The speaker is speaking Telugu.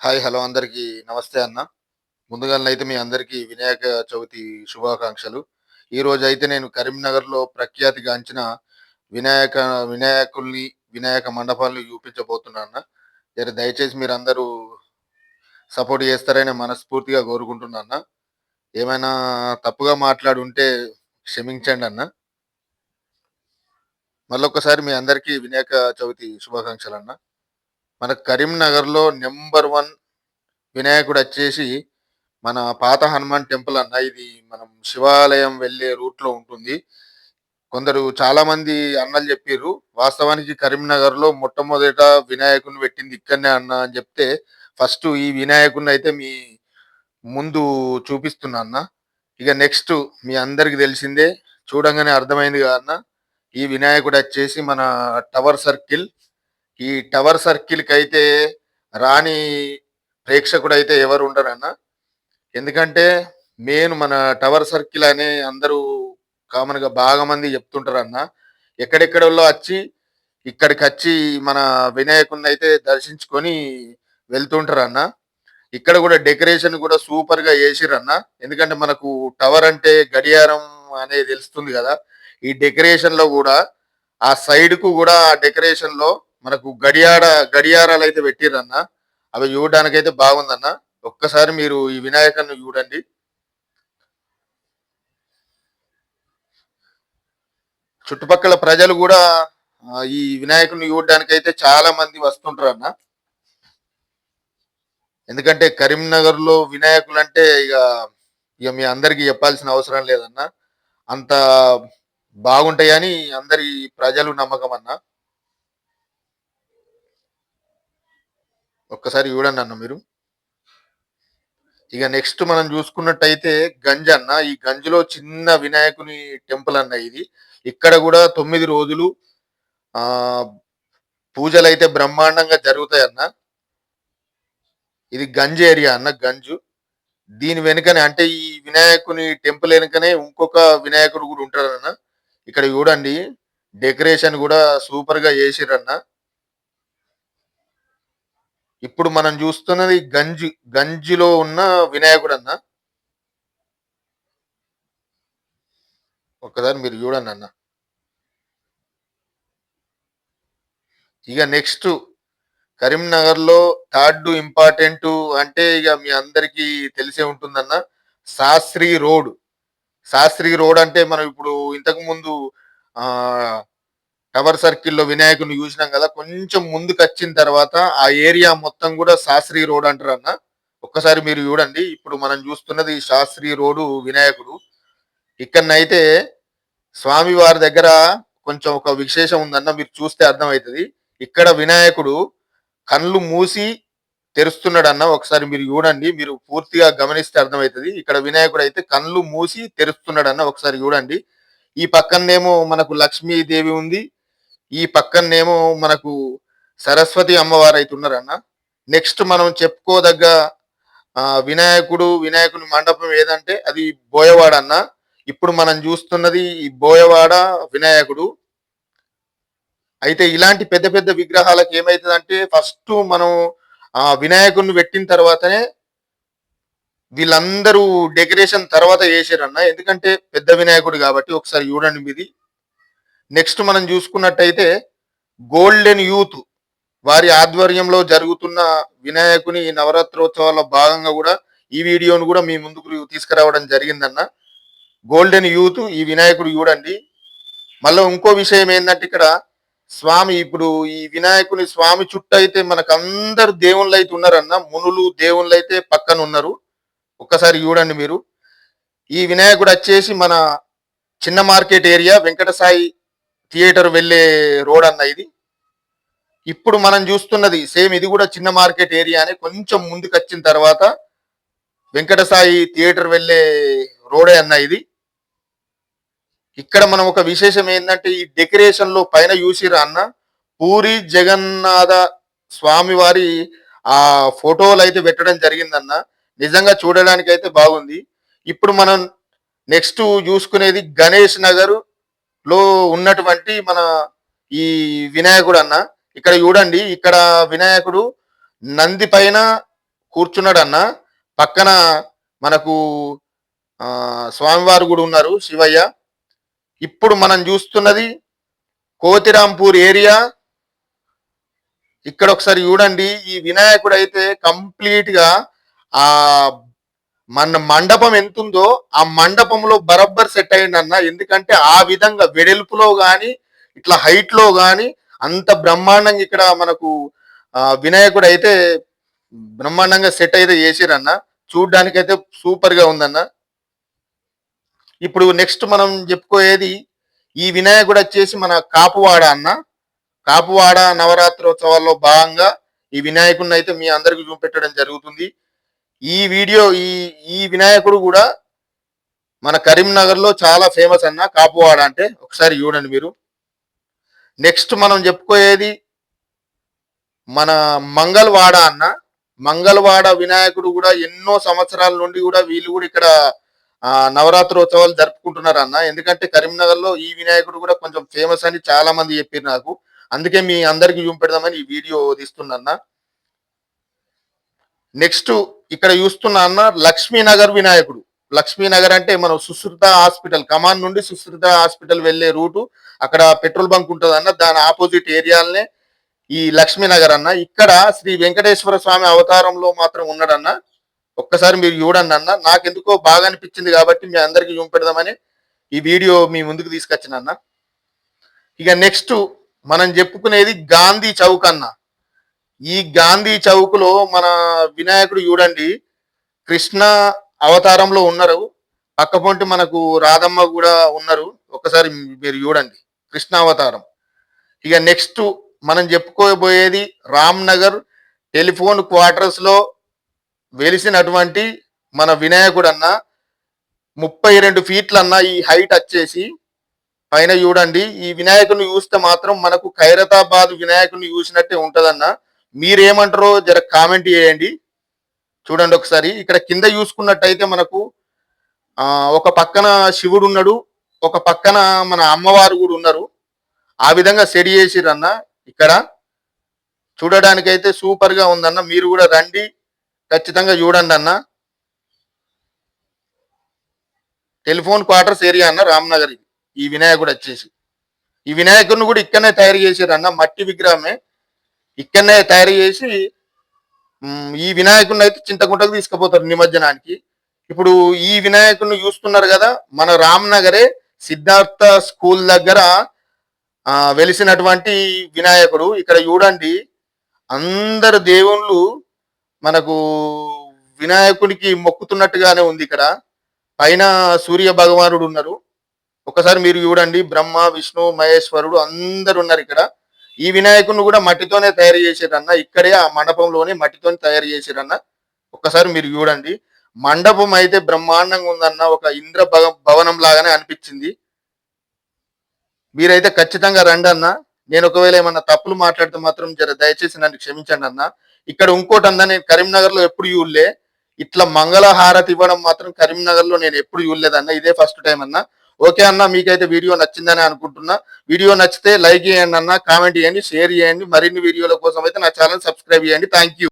హాయ్ హలో అందరికీ. నమస్తే అన్న. ముందుగానైతే మీ అందరికీ వినాయక చవితి శుభాకాంక్షలు. ఈరోజు అయితే నేను కరీంనగర్లో ప్రఖ్యాతిగాంచిన వినాయక వినాయకుల్ని వినాయక మండపాలను చూపించబోతున్నా అన్న. జర దయచేసి మీరు అందరూ సపోర్ట్ చేస్తారని మనస్ఫూర్తిగా కోరుకుంటున్నా అన్న. ఏమైనా తప్పుగా మాట్లాడి ఉంటే క్షమించండి అన్న. మళ్ళొక్కసారి మీ అందరికీ వినాయక చవితి శుభాకాంక్షలు అన్నా. మన కరీంనగర్లో నెంబర్ వన్ వినాయకుడు వచ్చేసి మన పాత హనుమాన్ టెంపుల్ అన్న ఇది మనం శివాలయం వెళ్ళే రూట్లో ఉంటుంది. కొందరు చాలా మంది అన్నలు చెప్పారు వాస్తవానికి కరీంనగర్లో మొట్టమొదట వినాయకుని పెట్టింది ఇక్కడనే అన్న అని చెప్తే ఫస్ట్ ఈ వినాయకుని అయితే మీ ముందు చూపిస్తున్నా అన్న. ఇక నెక్స్ట్ మీ అందరికి తెలిసిందే చూడంగానే అర్థమైంది కదా అన్న. ఈ వినాయకుడు వచ్చేసి మన టవర్ సర్కిల్ ఈ టవర్ సర్కిల్కి అయితే రాని ప్రేక్షకుడు అయితే ఎవరు ఉండరన్న ఎందుకంటే మెయిన్ మన టవర్ సర్కిల్ అనే అందరూ కామన్గా బాగా మంది చెప్తుంటారు అన్న ఎక్కడెక్కడో వచ్చి ఇక్కడికి వచ్చి మన వినాయకుడిని అయితే దర్శించుకొని వెళ్తుంటారు అన్న ఇక్కడ కూడా డెకరేషన్ కూడా సూపర్గా చేసిరన్న. ఎందుకంటే మనకు టవర్ అంటే గడియారం అనేది తెలుస్తుంది కదా. ఈ డెకరేషన్లో కూడా ఆ సైడ్కు కూడా ఆ డెకరేషన్లో మనకు గడియార గడియారాలు అయితే పెట్టిరన్న అవి చూడడానికైతే బాగుందన్న. ఒక్కసారి మీరు ఈ వినాయకుని చూడండి. చుట్టుపక్కల ప్రజలు కూడా ఈ వినాయకుని చూడడానికి అయితే చాలా మంది వస్తుంటారు అన్న ఎందుకంటే కరీంనగర్లో వినాయకులు అంటే ఇక ఇక మీ అందరికి చెప్పాల్సిన అవసరం లేదన్న. అంత బాగుంటాయని అందరి ప్రజలు నమ్మకం అన్నా ఒక్కసారి చూడండి అన్న మీరు. ఇక నెక్స్ట్ మనం చూసుకున్నట్టయితే గంజ్ అన్న. ఈ గంజ్లో చిన్న వినాయకుని టెంపుల్ అన్న ఇది. ఇక్కడ కూడా తొమ్మిది రోజులు ఆ పూజలు అయితే బ్రహ్మాండంగా జరుగుతాయి అన్న. ఇది గంజ్ ఏరియా అన్న గంజు. దీని వెనుకనే అంటే ఈ వినాయకుని టెంపుల్ వెనుకనే ఇంకొక వినాయకుడు కూడా ఉంటారన్న ఇక్కడ చూడండి డెకరేషన్ కూడా సూపర్గా చేసిరన్న. ఇప్పుడు మనం చూస్తున్నది గంజి గంజిలో ఉన్న వినాయకుడు అన్న ఒక్కసారి మీరు చూడండి అన్న. ఇక నెక్స్ట్ కరీంనగర్లో థర్డ్ ఇంపార్టెంట్ అంటే ఇక మీ అందరికీ తెలిసే ఉంటుందన్న శాస్త్రి రోడ్. శాస్త్రి రోడ్ అంటే మనం ఇప్పుడు ఇంతకు ముందు ఆ టవర్ సర్కిల్లో వినాయకుని చూసినాం కదా కొంచెం ముందుకు వచ్చిన తర్వాత ఆ ఏరియా మొత్తం కూడా శాస్త్రి రోడ్ అంటారు అన్న. ఒక్కసారి మీరు చూడండి. ఇప్పుడు మనం చూస్తున్నది శాస్త్రీ రోడ్డు వినాయకుడు. ఇక్కడనైతే స్వామి వారి దగ్గర కొంచెం ఒక విశేషం ఉందన్న మీరు చూస్తే అర్థమవుతుంది. ఇక్కడ వినాయకుడు కళ్ళు మూసి తెరుస్తున్నాడు అన్న ఒకసారి మీరు చూడండి. మీరు పూర్తిగా గమనిస్తే అర్థమవుతుంది. ఇక్కడ వినాయకుడు అయితే కళ్ళు మూసి తెరుస్తున్నాడు అన్న ఒకసారి చూడండి. ఈ పక్కనేమో మనకు లక్ష్మీదేవి ఉంది. ఈ పక్కనేమో మనకు సరస్వతి అమ్మవారు అయితే ఉన్నారన్న నెక్స్ట్ మనం చెప్పుకోదగ్గ వినాయకుడు వినాయకుని మండపం ఏదంటే అది బోయవాడ అన్న ఇప్పుడు మనం చూస్తున్నది ఈ బోయవాడ వినాయకుడు. అయితే ఇలాంటి పెద్ద పెద్ద విగ్రహాలకు ఏమైతుందంటే ఫస్ట్ మనం ఆ వినాయకుడిని పెట్టిన తర్వాతనే వీళ్ళందరూ డెకరేషన్ తర్వాత చేసారన్న ఎందుకంటే పెద్ద వినాయకుడు కాబట్టి ఒకసారి చూడండి మీది. నెక్స్ట్ మనం చూసుకున్నట్టయితే గోల్డెన్ యూత్ వారి ఆధ్వర్యంలో జరుగుతున్న వినాయకుని నవరాత్రోత్సవాల్లో భాగంగా కూడా ఈ వీడియోను కూడా మీ ముందుకు తీసుకురావడం జరిగిందన్న. గోల్డెన్ యూత్ ఈ వినాయకుడు చూడండి. మళ్ళీ ఇంకో విషయం ఏంటంటే ఇక్కడ స్వామి ఇప్పుడు ఈ వినాయకుని స్వామి చుట్టూ అయితే మనకు అందరు దేవుళ్ళు అయితే ఉన్నారన్న. మునులు దేవుళ్ళు అయితే పక్కన ఉన్నారు. ఒక్కసారి చూడండి మీరు. ఈ వినాయకుడు వచ్చేసి మన చిన్న మార్కెట్ ఏరియా వెంకటసాయి థియేటర్ వెళ్ళే రోడ్ అన్న ఇది. ఇప్పుడు మనం చూస్తున్నది సేమ్ ఇది కూడా చిన్న మార్కెట్ ఏరియానే కొంచెం ముందుకు వచ్చిన తర్వాత వెంకటసాయి థియేటర్ వెళ్ళే రోడే అన్న ఇది. ఇక్కడ మనం ఒక విశేషం ఏంటంటే ఈ డెకరేషన్లో పైన చూసిరా అన్న పూరి జగన్నాథ స్వామి వారి ఆ ఫోటోలు అయితే పెట్టడం జరిగిందన్న. నిజంగా చూడడానికి అయితే బాగుంది. ఇప్పుడు మనం నెక్స్ట్ చూసుకునేది గణేష్ నగర్ లో ఉన్నటువంటి మన ఈ వినాయకుడు అన్న ఇక్కడ చూడండి ఇక్కడ వినాయకుడు నంది పైన కూర్చున్నాడు అన్న పక్కన మనకు స్వామివారు కూడా ఉన్నారు శివయ్య. ఇప్పుడు మనం చూస్తున్నది కోతిరాంపూర్ ఏరియా. ఇక్కడ ఒకసారి చూడండి ఈ వినాయకుడు అయితే కంప్లీట్గా ఆ మన మండపం ఎంత ఉందో ఆ మండపంలో బరబ్బర్ సెట్ అయ్యింది అన్న ఎందుకంటే ఆ విధంగా వెడల్పులో గాని ఇట్లా హైట్లో గాని అంత బ్రహ్మాండంగా ఇక్కడ మనకు వినాయకుడు అయితే బ్రహ్మాండంగా సెట్ అయితే చేసిరన్న. చూడ్డానికైతే సూపర్గా ఉందన్న. ఇప్పుడు నెక్స్ట్ మనం చెప్పుకోయేది ఈ వినాయకుడు వచ్చేసి మన కాపువాడ అన్న. కాపువాడ నవరాత్రోత్సవాల్లో భాగంగా ఈ వినాయకుడిని అయితే మీ అందరికి చూపెట్టడం జరుగుతుంది. ఈ వీడియో ఈ ఈ వినాయకుడు కూడా మన కరీంనగర్లో చాలా ఫేమస్ అన్న కాపువాడ అంటే ఒకసారి చూడండి మీరు. నెక్స్ట్ మనం చెప్పుకోయేది మన మంగళవాడ అన్న. మంగళవాడ వినాయకుడు కూడా ఎన్నో సంవత్సరాల నుండి కూడా వీళ్ళు కూడా ఇక్కడ నవరాత్రోత్సవాలు జరుపుకుంటున్నారు అన్న. ఎందుకంటే కరీంనగర్లో ఈ వినాయకుడు కూడా కొంచెం ఫేమస్ అని చాలా మంది చెప్పారు నాకు. అందుకే మీ అందరికి చూపెడదామని ఈ వీడియో తీస్తున్నా నెక్స్ట్ ఇక్కడ చూస్తున్నా అన్న లక్ష్మీనగర్ వినాయకుడు. లక్ష్మీనగర్ అంటే మనం సుశ్రుత హాస్పిటల్ కమాన్ నుండి సుశ్రుత హాస్పిటల్ వెళ్ళే రూటు. అక్కడ పెట్రోల్ బంక్ ఉంటుంది అన్న దాని ఆపోజిట్ ఏరియాలనే ఈ లక్ష్మీనగర్ అన్న. ఇక్కడ శ్రీ వెంకటేశ్వర స్వామి అవతారంలో మాత్రం ఉన్నాడన్న. ఒక్కసారి మీరు చూడండి అన్న. నాకెందుకో బాగా అనిపించింది కాబట్టి మీ అందరికీ చూపెడదామని ఈ వీడియో మీ ముందుకు తీసుకొచ్చిన అన్న. ఇక నెక్స్ట్ మనం చెప్పుకునేది గాంధీ చౌక్ అన్న. ఈ గాంధీ చౌక్లో మన వినాయకుడు చూడండి కృష్ణ అవతారంలో ఉన్నారు. పక్కపొంటి మనకు రాధమ్మ కూడా ఉన్నారు. ఒకసారి మీరు చూడండి కృష్ణ అవతారం. ఇక నెక్స్ట్ మనం చెప్పుకోబోయేది రామ్ నగర్ టెలిఫోన్ క్వార్టర్స్లో వెలిసినటువంటి మన వినాయకుడు అన్న ముప్పై రెండు ఫీట్లన్న ఈ హైట్ వచ్చేసి పైన చూడండి ఈ వినాయకుని చూస్తే మాత్రం మనకు ఖైరతాబాద్ వినాయకుని చూసినట్టే ఉంటదన్న. మీరేమంటారో జర కామెంట్ చేయండి. చూడండి ఒకసారి. ఇక్కడ కింద చూసుకున్నట్టయితే మనకు ఒక పక్కన శివుడు ఉన్నాడు. ఒక పక్కన మన అమ్మవారు కూడా ఉన్నారు. ఆ విధంగా సెడి చేసిరన్న ఇక్కడ. చూడడానికైతే సూపర్గా ఉందన్న. మీరు కూడా రండి. ఖచ్చితంగా చూడండి అన్న. టెలిఫోన్ క్వార్టర్స్ ఏరియా అన్న రామ్నగర్ ఈ వినాయకుడు వచ్చేసి. ఈ వినాయకుడిని కూడా ఇక్కడనే తయారు చేశారు అన్న మట్టి విగ్రహమే. ఇక్కడనే తయారు చేసి ఈ వినాయకుడిని అయితే చింతకుంటకు తీసుకుపోతారు నిమజ్జనానికి. ఇప్పుడు ఈ వినాయకుడిని చూస్తున్నారు కదా మన రామ్నగరే సిద్ధార్థ స్కూల్ దగ్గర వెలిసినటువంటి వినాయకుడు. ఇక్కడ చూడండి అందరు దేవుళ్ళు మనకు వినాయకుడికి మొక్కుతున్నట్టుగానే ఉంది ఇక్కడ. పైన సూర్య భగవానుడు ఉన్నారు. ఒకసారి మీరు చూడండి బ్రహ్మ విష్ణు మహేశ్వరుడు అందరు ఉన్నారు ఇక్కడ. ఈ వినాయకుడిని కూడా మట్టితోనే తయారు చేసారన్న ఇక్కడే ఆ మండపంలోనే మట్టితోనే తయారు చేసారన్న ఒక్కసారి మీరు చూడండి. మండపం అయితే బ్రహ్మాండంగా ఉందన్న ఒక ఇంద్ర భవ- భవనం లాగానే అనిపించింది. మీరైతే ఖచ్చితంగా రండి అన్న. నేను ఒకవేళ ఏమన్నా తప్పులు మాట్లాడితే మాత్రం జర దయచేసి నన్ను క్షమించండి అన్న. ఇక్కడ ఇంకోటి అన్న నేను కరీంనగర్లో ఎప్పుడు చూడలే. ఇట్లా మంగళ హారతి ఇవ్వడం మాత్రం కరీంనగర్లో నేను ఎప్పుడు చూడలేదన్న ఇదే ఫస్ట్ టైం అన్న. ఓకే అన్న మీకైతే వీడియో నచ్చిందని అనుకుంటున్నా. వీడియో నచ్చితే లైక్ చేయండి అన్న కామెంట్ చేయండి షేర్ చేయండి. మరిన్ని వీడియోల కోసం అయితే నా ఛానల్ సబ్స్క్రైబ్ చేయండి. Thank you